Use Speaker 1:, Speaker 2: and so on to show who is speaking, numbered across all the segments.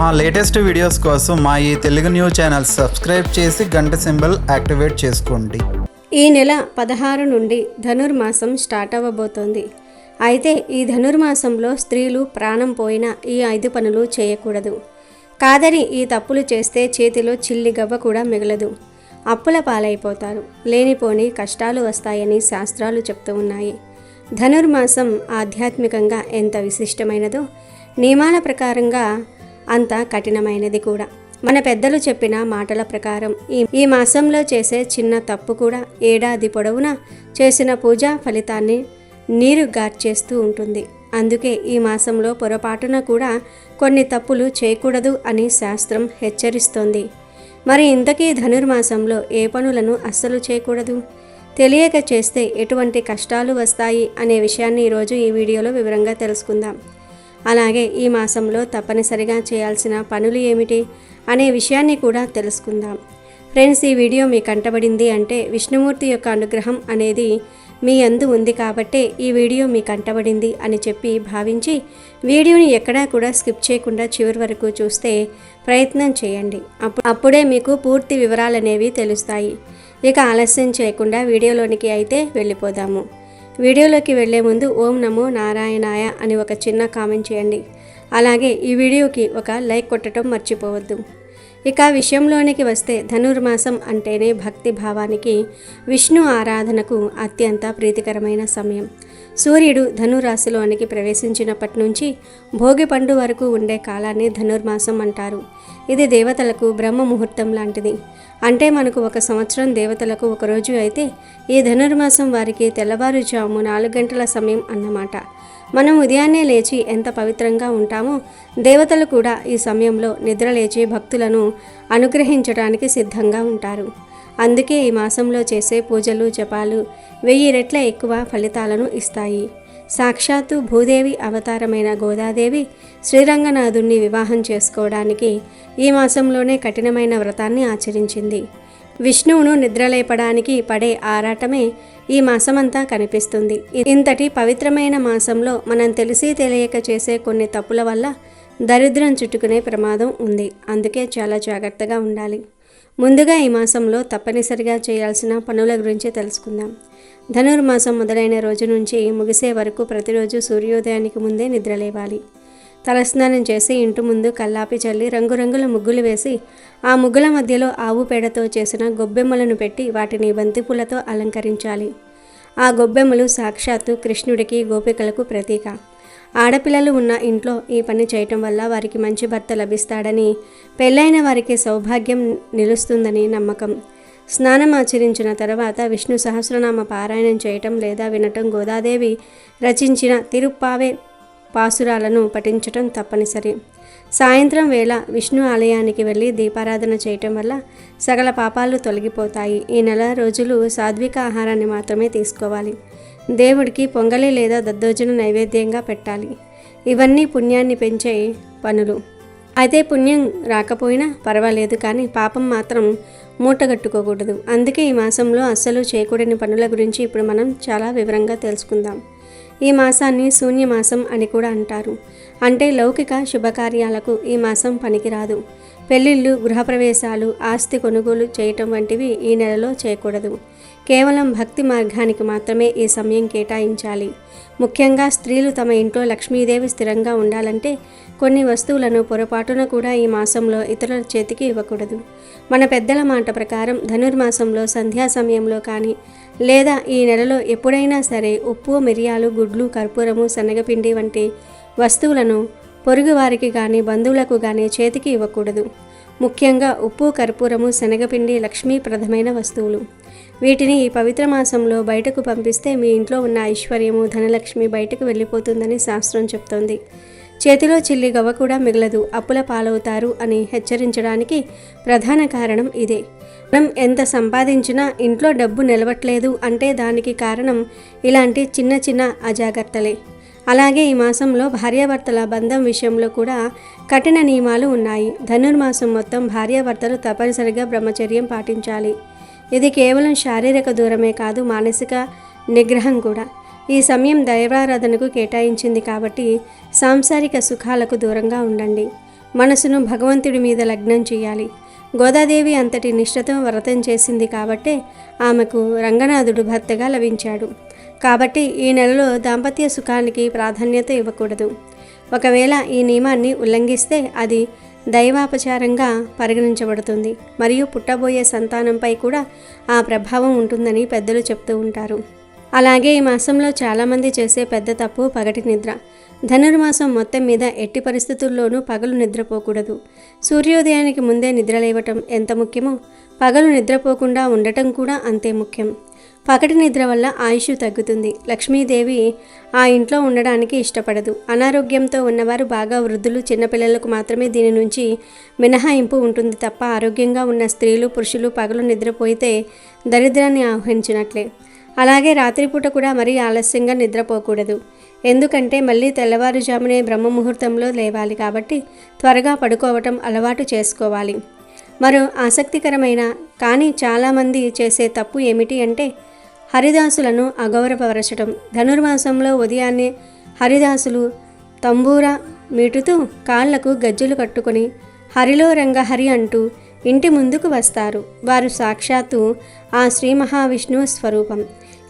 Speaker 1: మా latest videos కోసం మా ఈ తెలుగు న్యూస్ ఛానల్ సబ్స్క్రైబ్ చేసి గంట సింబల్ యాక్టివేట్ చేసుకోండి.
Speaker 2: ఈ నెల పదహారు నుండి ధనుర్మాసం స్టార్ట్ అవ్వబోతోంది. అయితే ఈ ధనుర్మాసంలో స్త్రీలు ప్రాణం పోయిన ఈ ఐదు పనులు చేయకూడదు. కాదని ఈ తప్పులు చేస్తే చేతిలో చిల్లి గవ్వ కూడా మిగలదు. అప్పుల పాలైపోతారు. లేనిపోని కష్టాలు వస్తాయని శాస్త్రాలు చెప్తూ ఉన్నాయి. ధనుర్మాసం ఆధ్యాత్మికంగా ఎంత విశిష్టమైనదో నియమాల ప్రకారంగా అంత కఠినమైనది కూడా. మన పెద్దలు చెప్పిన మాటల ప్రకారం ఈ ఈ మాసంలో చేసే చిన్న తప్పు కూడా ఏడాది పొడవునా చేసిన పూజా ఫలితాన్ని నీరు గార్చేస్తూ ఉంటుంది. అందుకే ఈ మాసంలో పొరపాటున కూడా కొన్ని తప్పులు చేయకూడదు అని శాస్త్రం హెచ్చరిస్తోంది. మరి ఇంతకీ ధనుర్మాసంలో ఏ పనులను అస్సలు చేయకూడదు? తెలియక చేస్తే ఎటువంటి కష్టాలు వస్తాయి అనే విషయాన్ని ఈరోజు ఈ వీడియోలో వివరంగా తెలుసుకుందాం. అలాగే ఈ మాసంలో తప్పనిసరిగా చేయాల్సిన పనులు ఏమిటి అనే విషయాన్ని కూడా తెలుసుకుందాం. ఫ్రెండ్స్ ఈ వీడియో మీ కంటబడింది అంటే విష్ణుమూర్తి యొక్క అనుగ్రహం అనేది మీ అందు ఉంది కాబట్టే ఈ వీడియో మీ కంటబడింది అని చెప్పి భావించి వీడియోని ఎక్కడా కూడా స్కిప్ చేయకుండా చివరి వరకు చూస్తే ప్రయత్నం చేయండి. అప్పుడే మీకు పూర్తి వివరాలు అనేవి తెలుస్తాయి. ఇక ఆలస్యం చేయకుండా వీడియోలోనికి అయితే వెళ్ళిపోదాము. వీడియోలోకి వెళ్ళే ముందు ఓం నమో నారాయణాయ అని ఒక చిన్న కామెంట్ చేయండి. అలాగే ఈ వీడియోకి ఒక లైక్ కొట్టడం మర్చిపోవద్దు. ఇక విషయంలోనికి వస్తే ధనుర్మాసం అంటేనే భక్తి భావానికి విష్ణు ఆరాధనకు అత్యంత ప్రీతికరమైన సమయం. సూర్యుడు ధనురాశిలోనికి ప్రవేశించినప్పటి నుంచి భోగి పండు వరకు ఉండే కాలాన్ని ధనుర్మాసం అంటారు. ఇది దేవతలకు బ్రహ్మ ముహూర్తం లాంటిది. అంటే మనకు ఒక సంవత్సరం దేవతలకు ఒకరోజు అయితే ఈ ధనుర్మాసం వారికి తెల్లవారుజాము నాలుగు గంటల సమయం అన్నమాట. మనం ఉదయాన్నే లేచి ఎంత పవిత్రంగా ఉంటామో దేవతలు కూడా ఈ సమయంలో నిద్ర లేచి భక్తులను అనుగ్రహించడానికి సిద్ధంగా ఉంటారు. అందుకే ఈ మాసంలో చేసే పూజలు జపాలు వెయ్యి రెట్ల ఎక్కువ ఫలితాలను ఇస్తాయి. సాక్షాత్తు భూదేవి అవతారమైన గోదాదేవి శ్రీరంగనాథుణ్ణి వివాహం చేసుకోవడానికి ఈ మాసంలోనే కఠినమైన వ్రతాన్ని ఆచరించింది. విష్ణువును నిద్రలేపడానికి పడే ఆరాటమే ఈ మాసమంతా కనిపిస్తుంది. ఇంతటి పవిత్రమైన మాసంలో మనం తెలిసి తెలియక చేసే కొన్ని తప్పుల వల్ల దరిద్రం చుట్టుకునే ప్రమాదం ఉంది. అందుకే చాలా జాగ్రత్తగా ఉండాలి. ముందుగా ఈ మాసంలో తప్పనిసరిగా చేయాల్సిన పనుల గురించి తెలుసుకుందాం. ధనుర్మాసం మొదలైన రోజు నుంచి ముగిసే వరకు ప్రతిరోజు సూర్యోదయానికి ముందే నిద్రలేవాలి. తలస్నానం చేసి ఇంటి ముందు కల్లాపి చల్లి రంగురంగుల ముగ్గులు వేసి ఆ ముగ్గుల మధ్యలో ఆవు పేడతో చేసిన గొబ్బెమ్మలను పెట్టి వాటిని బంతిపూలతో అలంకరించాలి. ఆ గొబ్బెమ్మలు సాక్షాత్తు కృష్ణుడికి గోపికలకు ప్రతీక. ఆడపిల్లలు ఉన్న ఇంట్లో ఈ పని చేయటం వల్ల వారికి మంచి భర్త లభిస్తాడని పెళ్ళైన వారికి సౌభాగ్యం నిలుస్తుందని నమ్మకం. స్నానం ఆచరించిన తర్వాత విష్ణు సహస్రనామ పారాయణం చేయటం లేదా వినటం గోదాదేవి రచించిన తిరుప్పావే పాసురాలను పఠించటం తప్పనిసరి. సాయంత్రం వేళ విష్ణు ఆలయానికి వెళ్ళి దీపారాధన చేయటం వల్ల సకల పాపాలు తొలగిపోతాయి. ఈ నెల రోజులు సాత్విక ఆహారాన్ని మాత్రమే తీసుకోవాలి. దేవుడికి పొంగలి లేదా దద్దోజన నైవేద్యంగా పెట్టాలి. ఇవన్నీ పుణ్యాన్ని పెంచే పనులు. అయితే పుణ్యం రాకపోయినా పర్వాలేదు కానీ పాపం మాత్రం మూటగట్టుకోకూడదు అందుకే ఈ మాసంలో అస్సలు చేయకూడని పనుల గురించి ఇప్పుడు మనం చాలా వివరంగా తెలుసుకుందాం. ఈ మాసాన్ని శూన్య మాసం అని కూడా అంటారు. అంటే లౌకిక శుభకార్యాలకు ఈ మాసం పనికిరాదు. పెళ్ళిళ్ళు గృహప్రవేశాలు ఆస్తి కొనుగోలు చేయటం వంటివి ఈ నెలలో చేయకూడదు. కేవలం భక్తి మార్గానికి మాత్రమే ఈ సమయం కేటాయించాలి. ముఖ్యంగా స్త్రీలు తమ ఇంట్లో లక్ష్మీదేవి స్థిరంగా ఉండాలంటే కొన్ని వస్తువులను పొరపాటున కూడా ఈ మాసంలో ఇతరుల చేతికి ఇవ్వకూడదు. మన పెద్దల మాట ప్రకారం ధనుర్మాసంలో సంధ్యా సమయంలో కానీ లేదా ఈ నెలలో ఎప్పుడైనా సరే ఉప్పు మిరియాలు గుడ్లు కర్పూరము శనగపిండి వంటి వస్తువులను పొరుగువారికి కానీ బంధువులకు కానీ చేతికి ఇవ్వకూడదు. ముఖ్యంగా ఉప్పు కర్పూరము శనగపిండి లక్ష్మీప్రదమైన వస్తువులు. వీటిని ఈ పవిత్ర మాసంలో బయటకు పంపిస్తే మీ ఇంట్లో ఉన్న ఐశ్వర్యము ధనలక్ష్మి బయటకు వెళ్ళిపోతుందని శాస్త్రం చెప్తోంది. చేతిలో చిల్లి గవ్వ కూడా మిగలదు అప్పుల పాలవుతారు అని హెచ్చరించడానికి ప్రధాన కారణం ఇదే. మనం ఎంత సంపాదించినా ఇంట్లో డబ్బు నిలవట్లేదు అంటే దానికి కారణం ఇలాంటి చిన్న చిన్న అజాగ్రత్తలే. అలాగే ఈ మాసంలో భార్యాభర్తల బంధం విషయంలో కూడా కఠిన నియమాలు ఉన్నాయి. ధనుర్మాసం మొత్తం భార్యాభర్తలు తప్పనిసరిగా బ్రహ్మచర్యం పాటించాలి. ఇది కేవలం శారీరక దూరమే కాదు మానసిక నిగ్రహం కూడా. ఈ సమయం దైవారాధనకు కేటాయించింది కాబట్టి సాంసారిక సుఖాలకు దూరంగా ఉండండి. మనసును భగవంతుడి మీద లగ్నం చేయాలి. గోదాదేవి అంతటి నిష్ఠతో వ్రతం చేసింది కాబట్టే ఆమెకు రంగనాథుడు భర్తగా లభించాడు. కాబట్టి ఈ నెలలో దాంపత్య సుఖానికి ప్రాధాన్యత ఇవ్వకూడదు. ఒకవేళ ఈ నియమాన్ని ఉల్లంఘిస్తే అది దైవాపచారంగా పరిగణించబడుతుంది. మరియు పుట్టబోయే సంతానంపై కూడా ఆ ప్రభావం ఉంటుందని పెద్దలు చెప్తూ ఉంటారు. అలాగే ఈ మాసంలో చాలామంది చేసే పెద్ద తప్పు పగటి నిద్ర. ధనుర్మాసం మొత్తం మీద ఎట్టి పరిస్థితుల్లోనూ పగలు నిద్రపోకూడదు. సూర్యోదయానికి ముందే నిద్రలేవటం ఎంత ముఖ్యమో పగలు నిద్రపోకుండా ఉండటం కూడా అంతే ముఖ్యం. పగటి నిద్ర వల్ల ఆయుష్ తగ్గుతుంది. లక్ష్మీదేవి ఆ ఇంట్లో ఉండడానికి ఇష్టపడదు. అనారోగ్యంతో ఉన్నవారు బాగా వృద్ధులు చిన్నపిల్లలకు మాత్రమే దీని నుంచి మినహాయింపు ఉంటుంది తప్ప ఆరోగ్యంగా ఉన్న స్త్రీలు పురుషులు పగలు నిద్రపోయితే దరిద్రాన్ని ఆహ్వానించినట్లే అలాగే రాత్రిపూట కూడా మరీ ఆలస్యంగా నిద్రపోకూడదు. ఎందుకంటే మళ్ళీ తెల్లవారుజామునే బ్రహ్మ ముహూర్తంలో లేవాలి కాబట్టి త్వరగా పడుకోవటం అలవాటు చేసుకోవాలి. మరో ఆసక్తికరమైన కానీ చాలామంది చేసే తప్పు ఏమిటి అంటే హరిదాసులను అగౌరవపరచటం. ధనుర్మాసంలో ఉదయాన్నే హరిదాసులు తంబూర మీటుతూ కాళ్ళకు గజ్జలు కట్టుకొని హరిలో రంగహరి అంటూ ఇంటి ముందుకు వస్తారు. వారు సాక్షాత్తు ఆ శ్రీ మహావిష్ణువు స్వరూపం.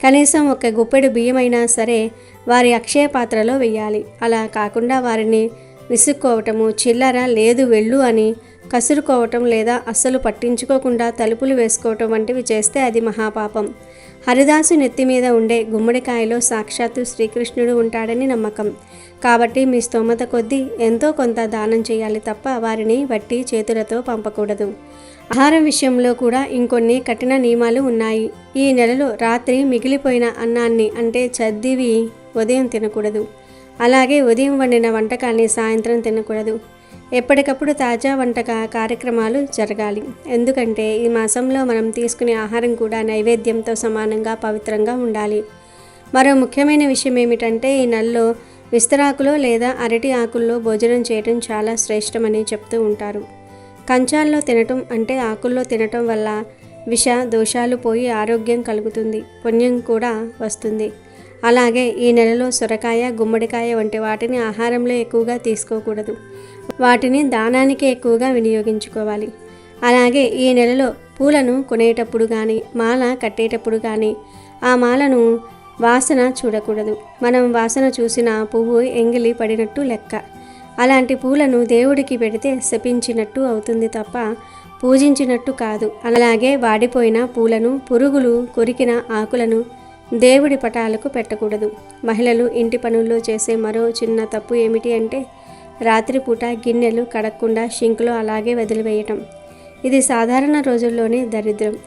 Speaker 2: కనీసం ఒక గుప్పెడు బియ్యమైనా సరే వారి అక్షయ పాత్రలో వెయ్యాలి. అలా కాకుండా వారిని విసుక్కోవటము చిల్లర లేదు వెళ్ళు అని కసురుకోవటం లేదా అస్సలు పట్టించుకోకుండా తలుపులు వేసుకోవటం వంటివి చేస్తే అది మహాపాపం. హరిదాసు నెత్తి మీద ఉండే గుమ్మడికాయలో సాక్షాత్తు శ్రీకృష్ణుడు ఉంటాడని నమ్మకం. కాబట్టి మీ స్తోమత కొద్దీ ఎంతో కొంత దానం చేయాలి తప్ప వారిని వట్టి చేతులతో పంపకూడదు. ఆహారం విషయంలో కూడా ఇంకొన్ని కఠిన నియమాలు ఉన్నాయి. ఈ నెలలో రాత్రి మిగిలిపోయిన అన్నాన్ని అంటే చద్దివి ఉదయం తినకూడదు. అలాగే ఉదయం వండిన వంటకాన్ని సాయంత్రం తినకూడదు. ఎప్పటికప్పుడు తాజా వంటక కార్యక్రమాలు జరగాలి. ఎందుకంటే ఈ మాసంలో మనం తీసుకునే ఆహారం కూడా నైవేద్యంతో సమానంగా పవిత్రంగా ఉండాలి. మరో ముఖ్యమైన విషయం ఏమిటంటే ఈ నెలలో విస్తరాకులో లేదా అరటి ఆకుల్లో భోజనం చేయడం చాలా శ్రేష్టమని చెప్తూ ఉంటారు. కంచాల్లో తినటం అంటే ఆకుల్లో తినటం వల్ల విష దోషాలు పోయి ఆరోగ్యం కలుగుతుంది పుణ్యం కూడా వస్తుంది. అలాగే ఈ నెలలో సొరకాయ గుమ్మడికాయ వంటి వాటిని ఆహారంలో ఎక్కువగా తీసుకోకూడదు. వాటిని దానానికి ఎక్కువగా వినియోగించుకోవాలి. అలాగే ఈ నెలలో పూలను కొనేటప్పుడు కానీ మాల కట్టేటప్పుడు కానీ ఆ మాలను వాసన చూడకూడదు. మనం వాసన చూసిన పువ్వు ఎంగిలి పడినట్టు లెక్క. అలాంటి పూలను దేవుడికి పెడితే శపించినట్టు అవుతుంది తప్ప పూజించినట్టు కాదు. అలాగే వాడిపోయిన పూలను పురుగులు కొరికిన ఆకులను దేవుడి పటాలకు పెట్టకూడదు. మహిళలు ఇంటి పనుల్లో చేసే మరో చిన్న తప్పు ఏమిటి అంటే రాత్రిపూట గిన్నెలు కడక్కుండా షింక్లో అలాగే వదిలివేయటం. ఇది సాధారణ రోజుల్లోనే దరిద్రం.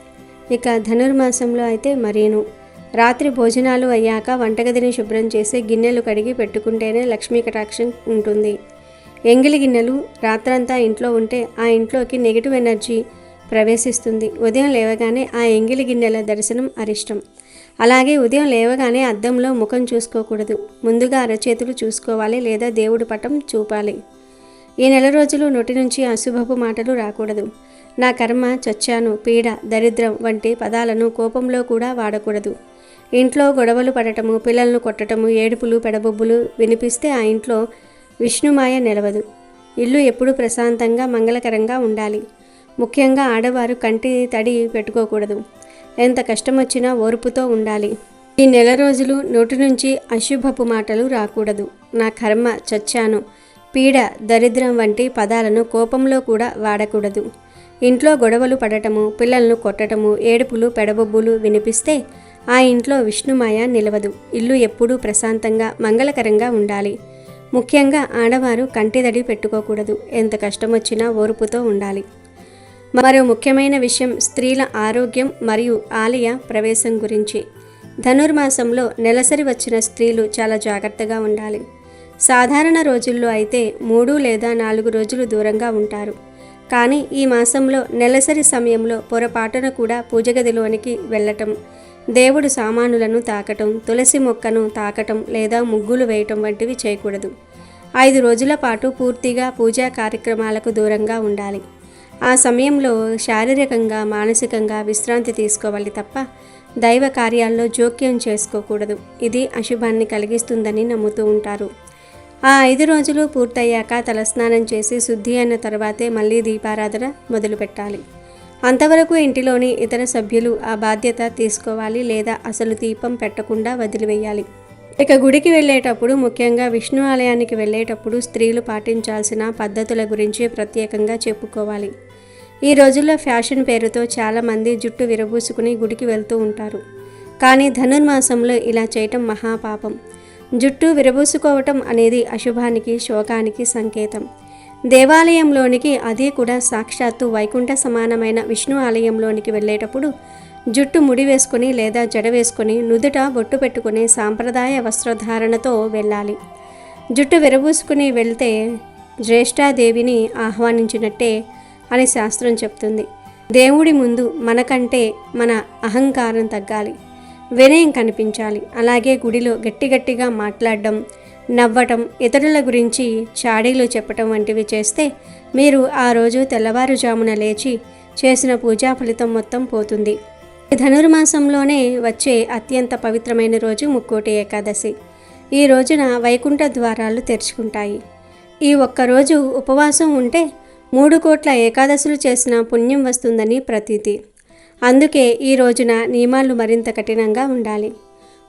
Speaker 2: ఇక ధనుర్మాసంలో అయితే మరీను. రాత్రి భోజనాలు అయ్యాక వంటగదిని శుభ్రం చేసి గిన్నెలు కడిగి పెట్టుకుంటేనే లక్ష్మీ కటాక్షం ఉంటుంది. ఎంగిలి గిన్నెలు రాత్రంతా ఇంట్లో ఉంటే ఆ ఇంట్లోకి నెగిటివ్ ఎనర్జీ ప్రవేశిస్తుంది. ఉదయం లేవగానే ఆ ఎంగిలి గిన్నెల దర్శనం అరిష్టం. అలాగే ఉదయం లేవగానే అద్దంలో ముఖం చూసుకోకూడదు. ముందుగా అరచేతులు చూసుకోవాలి లేదా దేవుడి పటం చూపాలి. ఈ నెల రోజులు నోటి నుంచి అశుభపు మాటలు రాకూడదు. నా కర్మ చచ్చాను పీడ దరిద్రం వంటి పదాలను కోపంలో కూడా వాడకూడదు. ఇంట్లో గొడవలు పడటము పిల్లలను కొట్టటము ఏడుపులు పెడబొబ్బులు వినిపిస్తే ఆ ఇంట్లో విష్ణుమాయ నిలవదు. ఇల్లు ఎప్పుడూ ప్రశాంతంగా మంగళకరంగా ఉండాలి. ముఖ్యంగా ఆడవారు కంటి తడి పెట్టుకోకూడదు. ఎంత కష్టం వచ్చినా ఓర్పుతో ఉండాలి. ఈ నెల రోజులు నోటి నుంచి అశుభపు మాటలు రాకూడదు. నా కర్మ చచ్చాను. పీడ దరిద్రం వంటి పదాలను కోపంలో కూడా వాడకూడదు. ఇంట్లో గొడవలు పడటము పిల్లలను కొట్టటము ఏడుపులు పెడబొబ్బులు వినిపిస్తే ఆ ఇంట్లో విష్ణుమాయ నిలవదు. ఇల్లు ఎప్పుడూ ప్రశాంతంగా మంగళకరంగా ఉండాలి. ముఖ్యంగా ఆడవారు కంటిదడి పెట్టుకోకూడదు. ఎంత కష్టమొచ్చినా ఓర్పుతో ఉండాలి. మరో ముఖ్యమైన విషయం స్త్రీల ఆరోగ్యం మరియు ఆలయ ప్రవేశం గురించి. ధనుర్మాసంలో నెలసరి వచ్చిన స్త్రీలు చాలా జాగ్రత్తగా ఉండాలి. సాధారణ రోజుల్లో అయితే మూడు లేదా నాలుగు రోజులు దూరంగా ఉంటారు. కానీ ఈ మాసంలో నెలసరి సమయంలో పొరపాటున కూడా పూజగదిలోనికి వెళ్ళటం దేవుడు సామానులను తాకటం తులసి మొక్కను తాకటం లేదా ముగ్గులు వేయటం వంటివి చేయకూడదు. ఐదు రోజుల పాటు పూర్తిగా పూజా కార్యక్రమాలకు దూరంగా ఉండాలి. ఆ సమయంలో శారీరకంగా మానసికంగా విశ్రాంతి తీసుకోవాలి తప్ప దైవ కార్యాల్లో జోక్యం చేసుకోకూడదు. ఇది అశుభాన్ని కలిగిస్తుందని నమ్ముతూ ఉంటారు. ఆ ఐదు రోజులు పూర్తయ్యాక తలస్నానం చేసి శుద్ధి అయిన తర్వాతే మళ్ళీ దీపారాధన మొదలుపెట్టాలి. అంతవరకు ఇంటిలోని ఇతర సభ్యులు ఆ బాధ్యత తీసుకోవాలి లేదా అసలు దీపం పెట్టకుండా వదిలివేయాలి. ఇక గుడికి వెళ్ళేటప్పుడు ముఖ్యంగా విష్ణు ఆలయానికి వెళ్ళేటప్పుడు స్త్రీలు పాటించాల్సిన పద్ధతుల గురించి ప్రత్యేకంగా చెప్పుకోవాలి. ఈ రోజుల్లో ఫ్యాషన్ పేరుతో చాలామంది జుట్టు విరబూసుకుని గుడికి వెళ్తూ ఉంటారు. కానీ ధనుర్మాసంలో ఇలా చేయటం మహాపాపం. జుట్టు విరబూసుకోవటం అనేది అశుభానికి శోకానికి సంకేతం. దేవాలయంలోనికి అది కూడా సాక్షాత్తు వైకుంఠ సమానమైన విష్ణు ఆలయంలోనికి వెళ్ళేటప్పుడు జుట్టు ముడి వేసుకుని లేదా జడ వేసుకుని నుదుట బొట్టు పెట్టుకుని సాంప్రదాయ వస్త్రధారణతో వెళ్ళాలి. జుట్టు విరబూసుకుని వెళ్తే జ్యేష్ఠాదేవిని ఆహ్వానించినట్టే అని శాస్త్రం చెప్తుంది. దేవుడి ముందు మనకంటే మన అహంకారం తగ్గాలి. వినయం కనిపించాలి. అలాగే గుడిలో గట్టి గట్టిగా మాట్లాడడం నవ్వటం ఇతరుల గురించి చాడీలు చెప్పటం వంటివి చేస్తే మీరు ఆ రోజు తెల్లవారుజామున లేచి చేసిన పూజా ఫలితం మొత్తం పోతుంది. ధనుర్మాసంలోనే వచ్చే అత్యంత పవిత్రమైన రోజు ముక్కోటి ఏకాదశి. ఈ రోజున వైకుంఠ ద్వారాలు తెరుచుకుంటాయి. ఈ ఒక్కరోజు ఉపవాసం ఉంటే మూడు కోట్ల ఏకాదశులు చేసిన పుణ్యం వస్తుందని ప్రతీతి. అందుకే ఈ రోజున నియమాలు మరింత కఠినంగా ఉండాలి.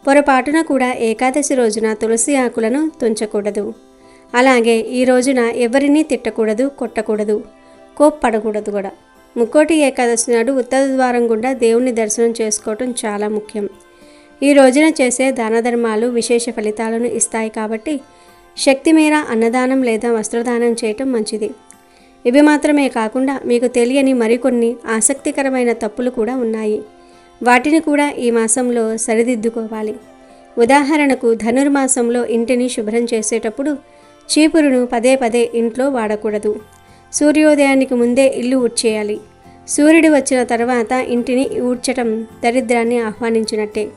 Speaker 2: పొరపాటున కూడా ఏకాదశి రోజున తులసి ఆకులను తుంచకూడదు. అలాగే ఈ రోజున ఎవరినీ తిట్టకూడదు కొట్టకూడదు కోప్పడకూడదు కూడా. ముక్కోటి ఏకాదశి నాడు ఉత్తర ద్వారం గుండా దేవుని దర్శనం చేసుకోవటం చాలా ముఖ్యం. ఈ రోజున చేసే దాన ధర్మాలు విశేష ఫలితాలను ఇస్తాయి కాబట్టి శక్తి మేర అన్నదానం లేదా వస్త్రదానం చేయటం మంచిది. ఇవి మాత్రమే కాకుండా మీకు తెలియని మరికొన్ని ఆసక్తికరమైన తప్పులు కూడా ఉన్నాయి. వాటిని కూడా ఈ మాసంలో సరిదిద్దుకోవాలి. ఉదాహరణకు ధనుర్మాసంలో ఇంటిని శుభ్రం చేసేటప్పుడు చీపురును పదే పదే ఇంట్లో వాడకూడదు. సూర్యోదయానికి ముందే ఇల్లు ఊడ్చేయాలి. సూర్యుడు వచ్చిన తర్వాత ఇంటిని ఊడ్చటం దరిద్రాన్ని ఆహ్వానించినట్టే.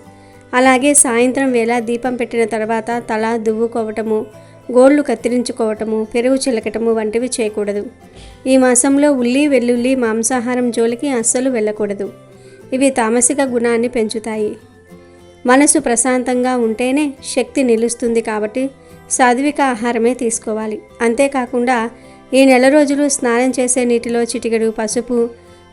Speaker 2: అలాగే సాయంత్రం వేళ దీపం పెట్టిన తర్వాత తల దువ్వుకోవటము గోళ్ళు కత్తిరించుకోవటము పెరుగు చిలకటము వంటివి చేయకూడదు. ఈ మాసంలో ఉల్లి వెల్లుల్లి మాంసాహారం జోలికి అస్సలు వెళ్ళకూడదు. ఇవి తామసిక గుణాన్ని పెంచుతాయి. మనసు ప్రశాంతంగా ఉంటేనే శక్తి నిలుస్తుంది కాబట్టి సాత్విక ఆహారమే తీసుకోవాలి. అంతేకాకుండా ఈ నెల రోజులు స్నానం చేసే నీటిలో చిటికెడు పసుపు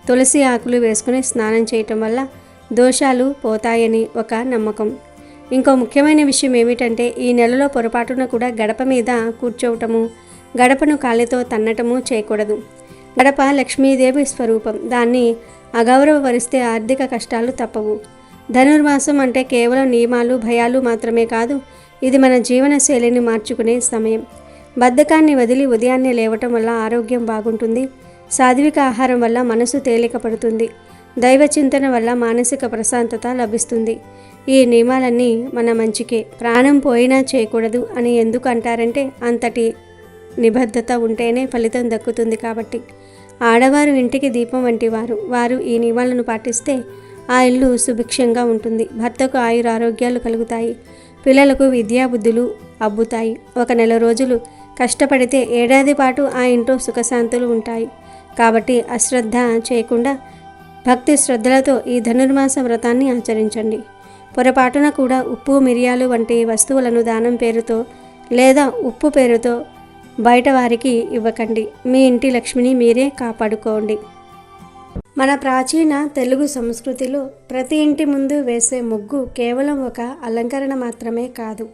Speaker 2: తులసి ఆకులు వేసుకుని స్నానం చేయటం వల్ల దోషాలు పోతాయని ఒక నమ్మకం. ఇంకో ముఖ్యమైన విషయం ఏమిటంటే ఈ నెలలో పొరపాటున కూడా గడప మీద కూర్చోవటము గడపను కాలితో తన్నటము చేయకూడదు. గడప లక్ష్మీదేవి స్వరూపం. దాన్ని అగౌరవపరిస్తే ఆర్థిక కష్టాలు తప్పవు. ధనుర్మాసం అంటే కేవలం నియమాలు భయాలు మాత్రమే కాదు ఇది మన జీవన శైలిని మార్చుకునే సమయం. బద్ధకాన్ని వదిలి ఉదయాన్నే లేవటం వల్ల ఆరోగ్యం బాగుంటుంది. సాత్విక ఆహారం వల్ల మనసు తేలిక పడుతుంది దైవ చింతన వల్ల మానసిక ప్రశాంతత లభిస్తుంది. ఈ నియమాలన్నీ మన మంచికే. ప్రాణం పోయినా చేయకూడదు అని ఎందుకు అంటారంటే అంతటి నిబద్ధత ఉంటేనే ఫలితం దక్కుతుంది కాబట్టి. ఆడవారు ఇంటికి దీపం వంటి వారు. వారు ఈ నియమాలను పాటిస్తే ఆ ఇల్లు సుభిక్షంగా ఉంటుంది. భర్తకు ఆయుర ఆరోగ్యాలు కలుగుతాయి. పిల్లలకు విద్యాబుద్ధులు అబ్బుతాయి. ఒక నెల రోజులు కష్టపడితే ఏడాది పాటు ఆ ఇంట్లో సుఖశాంతులు ఉంటాయి. కాబట్టి అశ్రద్ధ చేయకుండా భక్తి శ్రద్ధలతో ఈ ధనుర్మాస వ్రతాన్ని ఆచరించండి. పొరపాటున కూడా ఉప్పు మిరియాలు వంటి వస్తువులను దానం పేరుతో లేదా ఉప్పు పేరుతో బయట వారికి ఇవ్వకండి. మీ ఇంటి లక్ష్మిని మీరే కాపాడుకోండి. మన ప్రాచీన తెలుగు సంస్కృతిలో ప్రతి ఇంటి ముందు వేసే ముగ్గు కేవలం ఒక అలంకరణ మాత్రమే కాదు.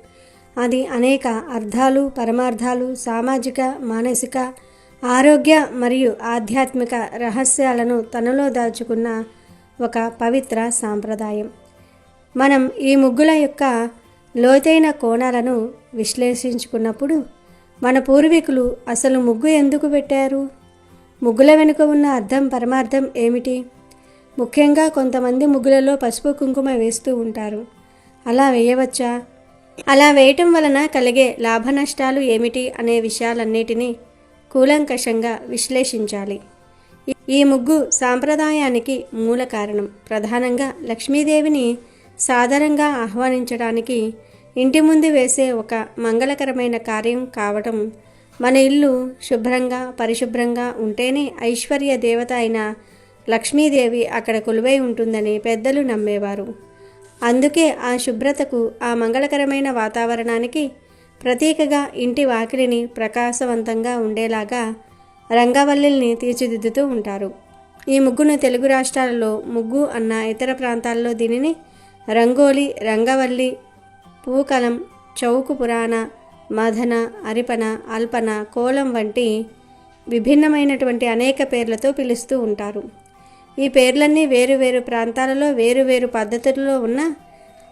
Speaker 2: అది అనేక అర్థాలు పరమార్థాలు సామాజిక మానసిక ఆరోగ్య మరియు ఆధ్యాత్మిక రహస్యాలను తనలో దాచుకున్న ఒక పవిత్ర సాంప్రదాయం. మనం ఈ ముగ్గుల యొక్క లోతైన కోణాలను విశ్లేషించుకున్నప్పుడు మన పూర్వీకులు అసలు ముగ్గు ఎందుకు పెట్టారు? ముగ్గుల వెనుక ఉన్న అర్థం పరమార్థం ఏమిటి? ముఖ్యంగా కొంతమంది ముగ్గులలో పసుపు కుంకుమ వేస్తూ ఉంటారు. అలా వేయవచ్చా? అలా వేయటం వలన కలిగే లాభ నష్టాలు ఏమిటి అనే విషయాలన్నిటినీ కూలంకషంగా విశ్లేషించాలి. ఈ- ఈ ముగ్గు సాంప్రదాయానికి మూల కారణం ప్రధానంగా లక్ష్మీదేవిని సాధారణంగా ఆహ్వానించడానికి ఇంటి ముందు వేసే ఒక మంగళకరమైన కార్యం కావటం మన ఇల్లు శుభ్రంగా పరిశుభ్రంగా ఉంటేనే ఐశ్వర్య దేవత అయిన లక్ష్మీదేవి అక్కడ కొలువై ఉంటుందని పెద్దలు నమ్మేవారు. అందుకే ఆ శుభ్రతకు ఆ మంగళకరమైన వాతావరణానికి ప్రతీకగా ఇంటి వాకిలిని ప్రకాశవంతంగా ఉండేలాగా రంగవల్లిల్ని తీర్చిదిద్దుతూ ఉంటారు. ఈ ముగ్గును తెలుగు రాష్ట్రాలలో ముగ్గు అన్న ఇతర ప్రాంతాల్లో దీనిని రంగోలి రంగవల్లి పూకలం చౌకు పురాణ మధన అరిపన అల్పన కోలం వంటి విభిన్నమైనటువంటి అనేక పేర్లతో పిలుస్తూ ఉంటారు. ఈ పేర్లన్నీ వేరు వేరు ప్రాంతాలలో వేరు వేరు పద్ధతుల్లో ఉన్న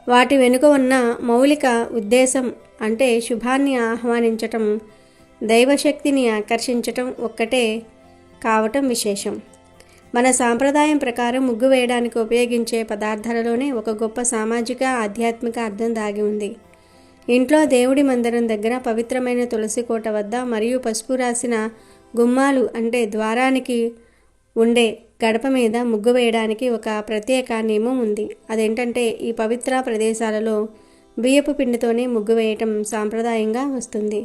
Speaker 2: వాటి వెనుక ఉన్న మౌలిక ఉద్దేశం అంటే శుభాన్ని ఆహ్వానించటం దైవశక్తిని ఆకర్షించటం ఒక్కటే కావటం విశేషం. మన సాంప్రదాయం ప్రకారం ముగ్గు వేయడానికి ఉపయోగించే పదార్థాలలోనే ఒక గొప్ప సామాజిక ఆధ్యాత్మిక అర్థం దాగి ఉంది. ఇంట్లో దేవుడి మందిరం దగ్గర పవిత్రమైన తులసి కోట వద్ద మరియు పసుపు రాసిన గుమ్మాలు అంటే ద్వారానికి ఉండే గడప మీద ముగ్గు వేయడానికి ఒక ప్రత్యేక నియమం ఉంది. అదేంటంటే ఈ పవిత్ర ప్రదేశాలలో బియ్యపు పిండితోనే ముగ్గు వేయటం సాంప్రదాయంగా వస్తుంది.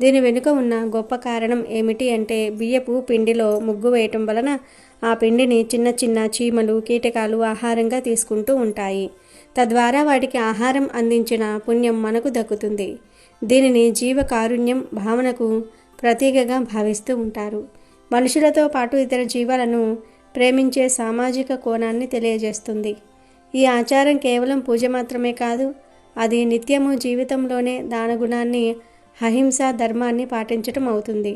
Speaker 2: దీని వెనుక ఉన్న గొప్ప కారణం ఏమిటి అంటే బియ్యపు పిండిలో ముగ్గు వేయటం వలన ఆ పిండిని చిన్న చిన్న చీమలు కీటకాలు ఆహారంగా తీసుకుంటూ ఉంటాయి. తద్వారా వాటికి ఆహారం అందించిన పుణ్యం మనకు దక్కుతుంది. దీనిని జీవ కారుణ్యం భావనకు ప్రతీకగా భావిస్తూ ఉంటారు. మనుషులతో పాటు ఇతర జీవాలను ప్రేమించే సామాజిక కోణాన్ని తెలియజేస్తుంది. ఈ ఆచారం కేవలం పూజ మాత్రమే కాదు అది నిత్యము జీవితంలోనే దానగుణాన్ని అహింస ధర్మాన్ని పాటించటం అవుతుంది.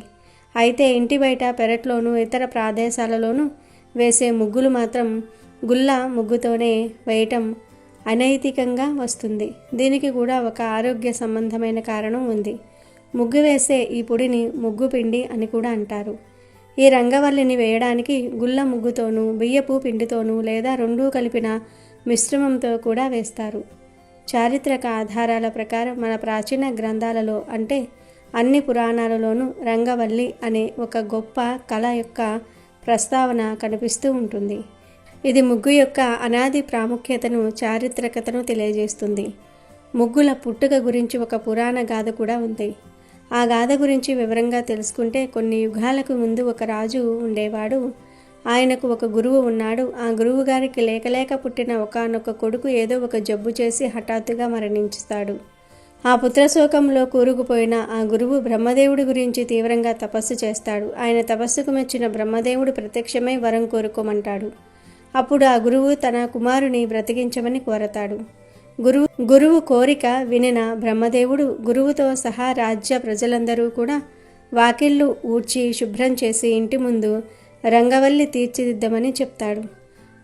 Speaker 2: అయితే ఇంటి బయట పెరట్లోనూ ఇతర ప్రదేశాలలోనూ వేసే ముగ్గులు మాత్రం గుల్ల ముగ్గుతోనే వేయటం అనైతికంగా వస్తుంది. దీనికి కూడా ఒక ఆరోగ్య సంబంధమైన కారణం ఉంది. ముగ్గు వేసే ఈ పొడిని ముగ్గు పిండి అని కూడా అంటారు. ఈ రంగవల్లిని వేయడానికి గుల్ల ముగ్గుతోనూ బియ్యపు పిండితోనూ లేదా రెండూ కలిపిన మిశ్రమంతో కూడా వేస్తారు. చారిత్రక ఆధారాల ప్రకారం మన ప్రాచీన గ్రంథాలలో అంటే అన్ని పురాణాలలోనూ రంగవల్లి అనే ఒక గొప్ప కళ యొక్క ప్రస్తావన కనిపిస్తూ ఉంటుంది. ఇది ముగ్గు యొక్క అనాది ప్రాముఖ్యతను చారిత్రకతను తెలియజేస్తుంది. ముగ్గుల పుట్టుక గురించి ఒక పురాణ గాథ కూడా ఉంది. ఆ గాథ గురించి వివరంగా తెలుసుకుంటే కొన్ని యుగాలకు ముందు ఒక రాజు ఉండేవాడు. ఆయనకు ఒక గురువు ఉన్నాడు. ఆ గురువు గారికి లేకలేక పుట్టిన ఒకనొక కొడుకు ఏదో ఒక జబ్బు చేసి హఠాత్తుగా మరణించుతాడు. ఆ పుత్రశోకంలో కూరుకుపోయిన ఆ గురువు బ్రహ్మదేవుడి గురించి తీవ్రంగా తపస్సు చేస్తాడు. ఆయన తపస్సుకు మెచ్చిన బ్రహ్మదేవుడు ప్రత్యక్షమై వరం కోరుకోమంటాడు. అప్పుడు ఆ గురువు తన కుమారుని బ్రతికించమని కోరతాడు. గురువు గురువు కోరిక వినిన బ్రహ్మదేవుడు గురువుతో సహా రాజ్య ప్రజలందరూ కూడా వాకిళ్ళు ఊడ్చి శుభ్రం చేసి ఇంటి ముందు రంగవల్లి తీర్చిదిద్దమని చెప్తాడు.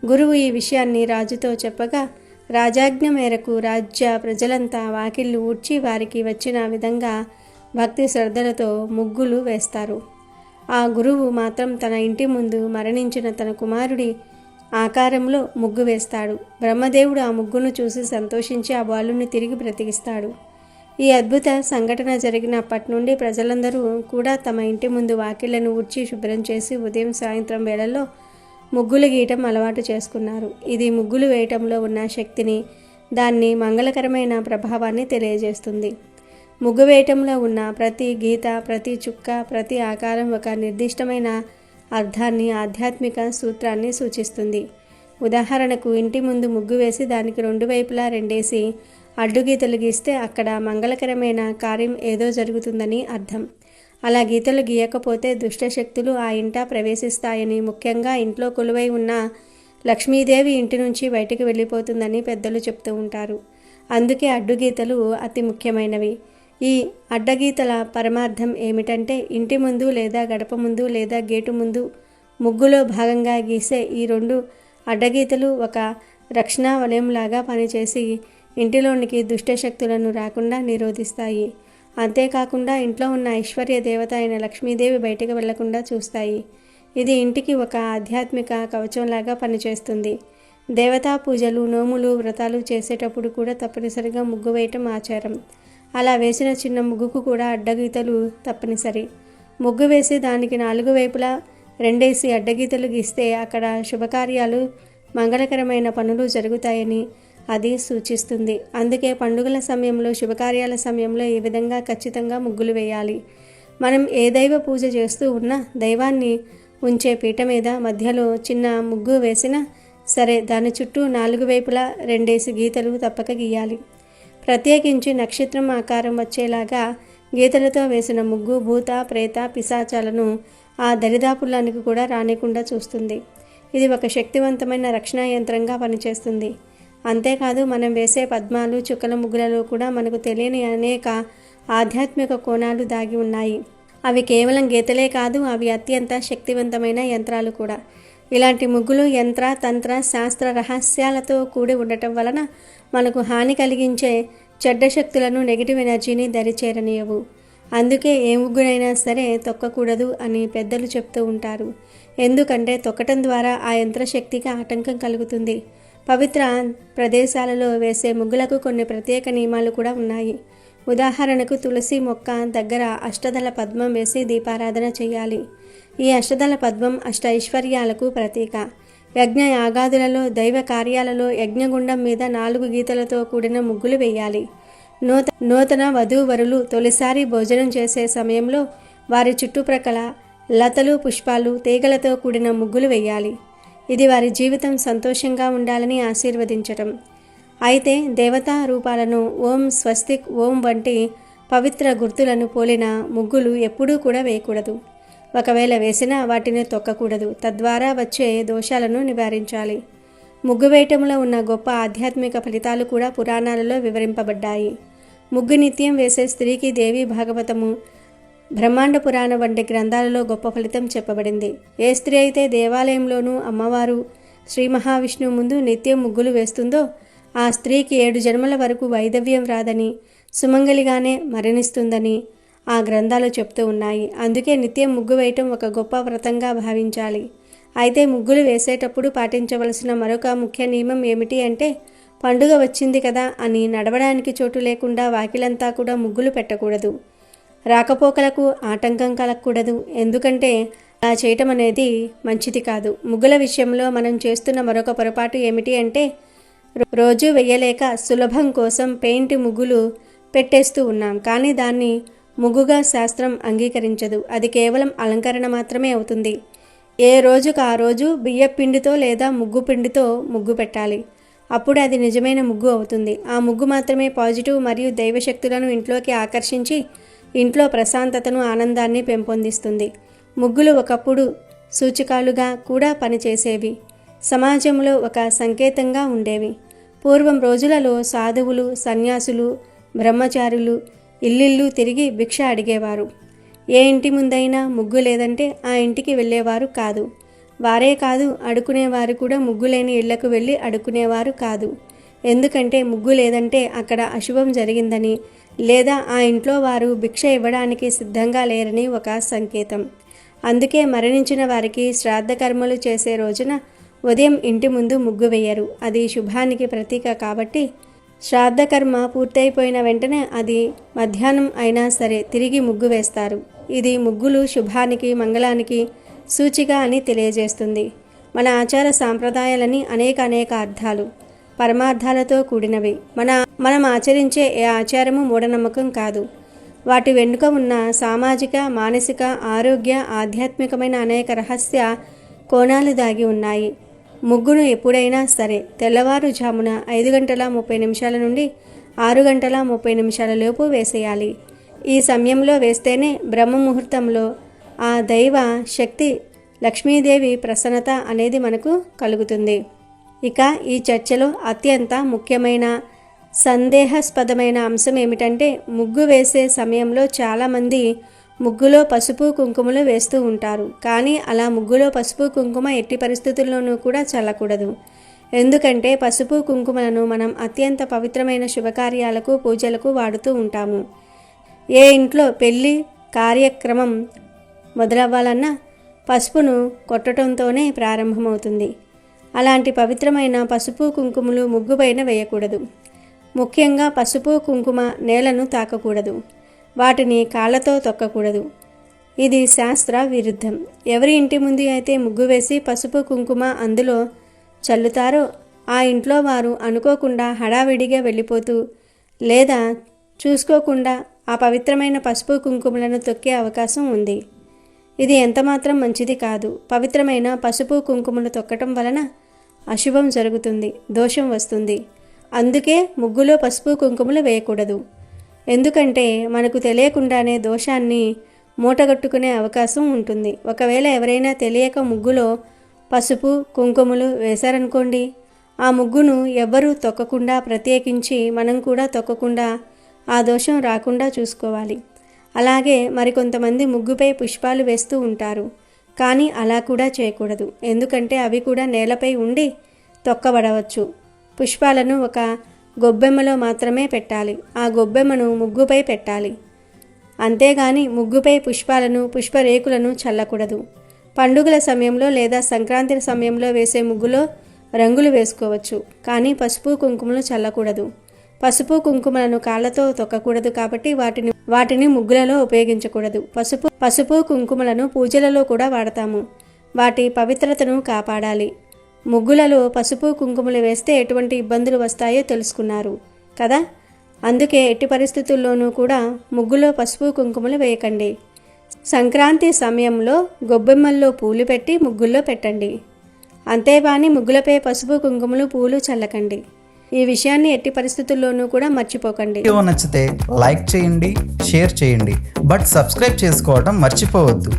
Speaker 2: గురువు ఈ విషయాన్ని రాజుతో చెప్పగా రాజాజ్ఞ మేరకు రాజ్య ప్రజలంతా వాకిళ్ళు ఊడ్చి వారికి వచ్చిన విధంగా భక్తి శ్రద్ధలతో ముగ్గులు వేస్తారు. ఆ గురువు మాత్రం తన ఇంటి ముందు మరణించిన తన కుమారుడి ఆకారంలో ముగ్గు వేస్తాడు. బ్రహ్మదేవుడు ఆ ముగ్గును చూసి సంతోషించి ఆ బాలుని తిరిగి బ్రతికిస్తాడు. ఈ అద్భుత సంఘటన జరిగినప్పటి నుండి ప్రజలందరూ కూడా తమ ఇంటి ముందు వాకిళ్ళను ఊడ్చి శుభ్రం చేసి ఉదయం సాయంత్రం వేళల్లో ముగ్గులు గీయటం అలవాటు చేసుకున్నారు. ఇది ముగ్గులు వేయటంలో ఉన్న శక్తిని దాన్ని మంగళకరమైన ప్రభావాన్ని తెలియజేస్తుంది. ముగ్గు వేయటంలో ఉన్న ప్రతి గీత ప్రతి చుక్క ప్రతి ఆకారం ఒక నిర్దిష్టమైన అర్థాన్ని ఆధ్యాత్మిక సూత్రాన్ని సూచిస్తుంది. ఉదాహరణకు ఇంటి ముందు ముగ్గు వేసి దానికి రెండు వైపులా రెండేసి అడ్డుగీతలు గీస్తే అక్కడ మంగళకరమైన కార్యం ఏదో జరుగుతుందని అర్థం. అలా గీతలు గీయకపోతే దుష్టశక్తులు ఆ ఇంట ప్రవేశిస్తాయని. ముఖ్యంగా ఇంట్లో కొలువై ఉన్న లక్ష్మీదేవి ఇంటి నుంచి బయటకు వెళ్ళిపోతుందని పెద్దలు చెప్తూ ఉంటారు. అందుకే అడ్డుగీతలు అతి ముఖ్యమైనవి. ఈ అడ్డగీతల పరమార్థం ఏమిటంటే ఇంటి ముందు లేదా గడప ముందు లేదా గేటు ముందు ముగ్గులో భాగంగా గీసే ఈ రెండు అడ్డగీతలు ఒక రక్షణ వలయంలాగా పనిచేసి ఇంటిలోనికి దుష్టశక్తులను రాకుండా నిరోధిస్తాయి. అంతేకాకుండా ఇంట్లో ఉన్న ఐశ్వర్య దేవత అయిన లక్ష్మీదేవి బయటకు వెళ్ళకుండా చూస్తాయి. ఇది ఇంటికి ఒక ఆధ్యాత్మిక కవచంలాగా పనిచేస్తుంది. దేవతా పూజలు నోములు వ్రతాలు చేసేటప్పుడు కూడా తప్పనిసరిగా ముగ్గు వేయటం ఆచారం. అలా వేసిన చిన్న ముగ్గుకు కూడా అడ్డగీతలు తప్పనిసరి. ముగ్గు వేసి దానికి నాలుగు వైపులా రెండేసి అడ్డగీతలు గీస్తే అక్కడ శుభకార్యాలు మంగళకరమైన పనులు జరుగుతాయని అది సూచిస్తుంది. అందుకే పండుగల సమయంలో శుభకార్యాల సమయంలో ఈ విధంగా ఖచ్చితంగా ముగ్గులు వేయాలి. మనం ఏ దైవ పూజ చేస్తూ ఉన్నా దైవాన్ని ఉంచే పీట మీద మధ్యలో చిన్న ముగ్గు వేసినా సరే దాని చుట్టూ నాలుగు వైపులా రెండేసి గీతలు తప్పక గీయాలి. ప్రత్యేకించి నక్షత్రం ఆకారం వచ్చేలాగా గీతలతో వేసిన ముగ్గు భూత ప్రేత పిశాచాలను ఆ దరిదాపుల్లానికి కూడా రానికుండా చూస్తుంది. ఇది ఒక శక్తివంతమైన రక్షణ యంత్రంగా పనిచేస్తుంది. అంతేకాదు మనం వేసే పద్మాలు చుక్కల ముగ్గులలో కూడా మనకు తెలియని అనేక ఆధ్యాత్మిక కోణాలు దాగి ఉన్నాయి. అవి కేవలం గీతలే కాదు అవి అత్యంత శక్తివంతమైన యంత్రాలు కూడా. ఇలాంటి ముగ్గులు యంత్ర తంత్ర శాస్త్ర రహస్యాలతో కూడి ఉండటం వలన మనకు హాని కలిగించే చెడ్డ శక్తులను నెగిటివ్ ఎనర్జీని దరిచేరనీయవు. అందుకే ఏ ముగ్గునైనా సరే తొక్కకూడదు అని పెద్దలు చెప్తూ ఉంటారు. ఎందుకంటే తొక్కటం ద్వారా ఆ యంత్రశక్తికి ఆటంకం కలుగుతుంది. పవిత్ర ప్రదేశాలలో వేసే ముగ్గులకు కొన్ని ప్రత్యేక నియమాలు కూడా ఉన్నాయి. ఉదాహరణకు తులసి మొక్క దగ్గర అష్టదళ పద్మం వేసి దీపారాధన చేయాలి. ఈ అష్టదళ పద్మం అష్ట ఐశ్వర్యాలకు ప్రతీక. యజ్ఞ యాగాదులలో దైవ కార్యాలలో యజ్ఞగుండం మీద నాలుగు గీతలతో కూడిన ముగ్గులు వేయాలి. నూత నూతన వధూవరులు తొలిసారి భోజనం చేసే సమయంలో వారి చుట్టుప్రక్కల లతలు పుష్పాలు తీగలతో కూడిన ముగ్గులు వేయాలి. ఇది వారి జీవితం సంతోషంగా ఉండాలని ఆశీర్వదించటం. అయితే దేవతా రూపాలను ఓం స్వస్తిక్ ఓం వంటి పవిత్ర గుర్తులను పోలిన ముగ్గులు ఎప్పుడూ కూడా వేయకూడదు. ఒకవేళ వేసినా వాటిని తొక్కకూడదు. తద్వారా వచ్చే దోషాలను నివారించాలి. ముగ్గు వేయటంలో ఉన్న గొప్ప ఆధ్యాత్మిక ఫలితాలు కూడా పురాణాలలో వివరింపబడ్డాయి. ముగ్గు నిత్యం వేసే స్త్రీకి దేవి భాగవతము బ్రహ్మాండ పురాణ వంటి గ్రంథాలలో గొప్ప ఫలితం చెప్పబడింది. ఏ స్త్రీ అయితే దేవాలయంలోనూ అమ్మవారు శ్రీ మహావిష్ణువు ముందు నిత్యం ముగ్గులు వేస్తుందో ఆ స్త్రీకి ఏడు జన్మల వరకు వైదవ్యం రాదని సుమంగలిగానే మరణిస్తుందని ఆ గ్రంథాలు చెప్తూ ఉన్నాయి. అందుకే నిత్యం ముగ్గు వేయటం ఒక గొప్ప వ్రతంగా భావించాలి. అయితే ముగ్గులు వేసేటప్పుడు పాటించవలసిన మరొక ముఖ్య నియమం ఏమిటి అంటే పండుగ వచ్చింది కదా అని నడవడానికి చోటు లేకుండా వాకిలంతా కూడా ముగ్గులు పెట్టకూడదు. రాకపోకలకు ఆటంకం కలగకూడదు. ఎందుకంటే అలా చేయటం అనేది మంచిది కాదు. ముగ్గుల విషయంలో మనం చేస్తున్న మరొక పొరపాటు ఏమిటి అంటే రోజు వెయ్యలేక సులభం కోసం పెయింట్ ముగ్గులు పెట్టేస్తూ ఉన్నాం. కానీ దాన్ని ముగ్గుగా శాస్త్రం అంగీకరించదు. అది కేవలం అలంకరణ మాత్రమే అవుతుంది. ఏ రోజుకు ఆ రోజు బియ్య పిండితో లేదా ముగ్గు పిండితో ముగ్గు పెట్టాలి. అప్పుడు అది నిజమైన ముగ్గు అవుతుంది. ఆ ముగ్గు మాత్రమే పాజిటివ్ మరియు దైవశక్తులను ఇంట్లోకి ఆకర్షించి ఇంట్లో ప్రశాంతతను ఆనందాన్ని పెంపొందిస్తుంది. ముగ్గులు ఒకప్పుడు సూచికాలుగా కూడా పనిచేసేవి. సమాజంలో ఒక సంకేతంగా ఉండేవి. పూర్వం రోజులలో సాధువులు సన్యాసులు బ్రహ్మచారులు ఇల్లిల్లు తిరిగి భిక్ష అడిగేవారు. ఏ ఇంటి ముందైనా ముగ్గు లేదంటే ఆ ఇంటికి వెళ్ళేవారు కాదు. వారే కాదు అడుకునేవారు కూడా ముగ్గు లేని ఇళ్ళకు వెళ్ళి అడుకునేవారు కాదు. ఎందుకంటే ముగ్గు లేదంటే అక్కడ అశుభం జరిగిందని లేదా ఆ ఇంట్లో వారు భిక్ష ఇవ్వడానికి సిద్ధంగా లేరని ఒక సంకేతం. అందుకే మరణించిన వారికి శ్రాద్ధ కర్మలు చేసే రోజున ఉదయం ఇంటి ముందు ముగ్గు వేయరు. అది శుభానికి ప్రతీక కాబట్టి శ్రాద్ధ కర్మ పూర్తయిపోయిన వెంటనే అది మధ్యాహ్నం అయినా సరే తిరిగి ముగ్గు వేస్తారు. ఇది ముగ్గులు శుభానికి మంగళానికి సూచిక అని తెలియజేస్తుంది. మన ఆచార సాంప్రదాయాలని అనేక అనేక అర్థాలు. పరమార్థాలతో కూడినవి. మన మనం ఆచరించే ఏ ఆచారము మూఢనమ్మకం కాదు. వాటి వెనుక ఉన్న సామాజిక మానసిక ఆరోగ్య ఆధ్యాత్మికమైన అనేక రహస్య కోణాలు దాగి ఉన్నాయి. ముగ్గును ఎప్పుడైనా సరే తెల్లవారుజామున ఐదు గంటల ముప్పై నిమిషాల నుండి ఆరు గంటల ముప్పై నిమిషాల లోపు వేసేయాలి. ఈ సమయంలో వేస్తేనే బ్రహ్మ ముహూర్తంలో ఆ దైవ శక్తి లక్ష్మీదేవి ప్రసన్నత అనేది మనకు కలుగుతుంది. ఇక ఈ చర్చలో అత్యంత ముఖ్యమైన సందేహాస్పదమైన అంశం ఏమిటంటే ముగ్గు వేసే సమయంలో చాలామంది ముగ్గులో పసుపు కుంకుమలు వేస్తూ ఉంటారు. కానీ అలా ముగ్గులో పసుపు కుంకుమ ఎట్టి పరిస్థితుల్లోనూ కూడా చల్లకూడదు. ఎందుకంటే పసుపు కుంకుమలను మనం అత్యంత పవిత్రమైన శుభకార్యాలకు పూజలకు వాడుతూ ఉంటాము. ఏ ఇంట్లో పెళ్ళి కార్యక్రమం మొదలవ్వాలన్నా పసుపును కొట్టడంతోనే ప్రారంభమవుతుంది. అలాంటి పవిత్రమైన పసుపు కుంకుమలు ముగ్గుపైన వేయకూడదు. ముఖ్యంగా పసుపు కుంకుమ నేలను తాకకూడదు. వాటిని కాళ్ళతో తొక్కకూడదు. ఇది శాస్త్ర విరుద్ధం. ఎవరి ఇంటి ముందు అయితే ముగ్గు వేసి పసుపు కుంకుమ అందులో చల్లుతారో ఆ ఇంట్లో వారు అనుకోకుండా హడావిడిగా వెళ్ళిపోతూ లేదా చూసుకోకుండా ఆ పవిత్రమైన పసుపు కుంకుమలను తొక్కే అవకాశం ఉంది. ఇది ఎంతమాత్రం మంచిది కాదు. పవిత్రమైన పసుపు కుంకుమలు తొక్కటం వలన అశుభం జరుగుతుంది దోషం వస్తుంది. అందుకే ముగ్గులో పసుపు కుంకుమలు వేయకూడదు. ఎందుకంటే మనకు తెలియకుండానే దోషాన్ని మూటగట్టుకునే అవకాశం ఉంటుంది. ఒకవేళ ఎవరైనా తెలియక ముగ్గులో పసుపు కుంకుమలు వేశారనుకోండి ఆ ముగ్గును ఎవ్వరూ తొక్కకుండా ప్రత్యేకించి మనం కూడా తొక్కకుండా ఆ దోషం రాకుండా చూసుకోవాలి. అలాగే మరికొంతమంది ముగ్గుపై పుష్పాలు వేస్తూ ఉంటారు. కానీ అలా కూడా చేయకూడదు. ఎందుకంటే అవి కూడా నేలపై ఉండి తొక్కబడవచ్చు. పుష్పాలను ఒక గొబ్బెమ్మలో మాత్రమే పెట్టాలి. ఆ గొబ్బెమ్మను ముగ్గుపై పెట్టాలి. అంతేగాని ముగ్గుపై పుష్పాలను పుష్పరేకులను చల్లకూడదు. పండుగల సమయంలో లేదా సంక్రాంతి సమయంలో వేసే ముగ్గులో రంగులు వేసుకోవచ్చు. కానీ పసుపు కుంకుమలు చల్లకూడదు. పసుపు కుంకుమలను కాళ్ళతో తొక్కకూడదు కాబట్టి వాటిని వాటిని ముగ్గులలో ఉపయోగించకూడదు. పసుపు పసుపు కుంకుమలను పూజలలో కూడా వాడతాము. వాటి పవిత్రతను కాపాడాలి. ముగ్గులలో పసుపు కుంకుమలు వేస్తే ఎటువంటి ఇబ్బందులు వస్తాయో తెలుసుకున్నారు కదా? అందుకే ఎట్టి పరిస్థితుల్లోనూ కూడా ముగ్గులో పసుపు కుంకుమలు వేయకండి. సంక్రాంతి సమయంలో గొబ్బెమ్మల్లో పూలు పెట్టి ముగ్గుల్లో పెట్టండి. అంతేవాని ముగ్గులపై పసుపు కుంకుమలు పూలు చల్లకండి. ఈ విషయాన్ని ఎట్టి పరిస్థితుల్లోనూ కూడా మర్చిపోకండి.
Speaker 1: వీడియో నచ్చితే లైక్ చేయండి షేర్ చేయండి. బట్ సబ్స్క్రైబ్ చేసుకోవడం మర్చిపోవద్దు.